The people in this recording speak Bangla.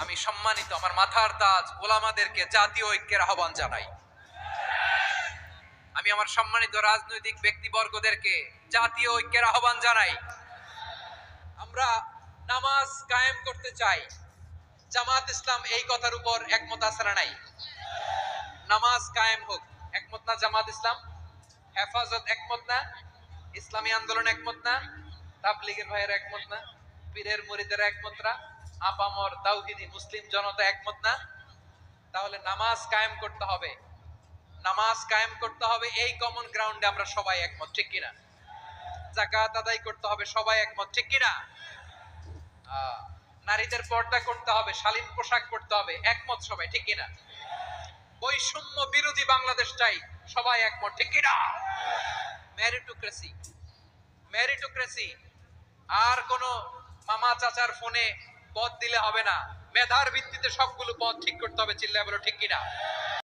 আমি সম্মানিত আমার মাথার তাজ ওলামাদেরকে জাতীয় ঐক্যের আহ্বান জানাই। আমি আমার সম্মানিত রাজনৈতিক ব্যক্তিবর্গদেরকে জাতীয় ঐক্যের আহ্বান জানাই। আমরা নামাজ কায়েম করতে চাই। জামাত ইসলাম এই কথার উপর একমত না নাই? নামাজ কায়েম হোক, একমত না জামাত ইসলাম? হেফাজত একমত না? ইসলামী আন্দোলন একমত না? তাবলিগের ভাইয়ের একমত না? পীরের মরিদের একমত না? আপামর তাওহিদি মুসলিম জনতা একমত না? তাহলে নামাজ কায়েম করতে হবে। নামাজ কায়েম করতে হবে, এই কমন গ্রাউন্ডে আমরা সবাই একমত, ঠিক কিনা? জাকাত আদায় করতে হবে, সবাই একমত, ঠিক কিনা? নারীদের পর্দা করতে হবে, শালীন পোশাক করতে হবে, একমত সবাই, ঠিক কিনা? বৈষম্য বিরোধী বাংলাদেশ চাই, সবাই একমত, ঠিক কিনা? ম্যারিটোক্রেসি ম্যারিটোক্রেসি আর কোন মামা চাচার ফোনে পদ দিলে হবে না। মেধার ভিত্তিতে সবগুলো পদ ঠিক করতে হবে, চিল্লায় বলো, ঠিক কিনা?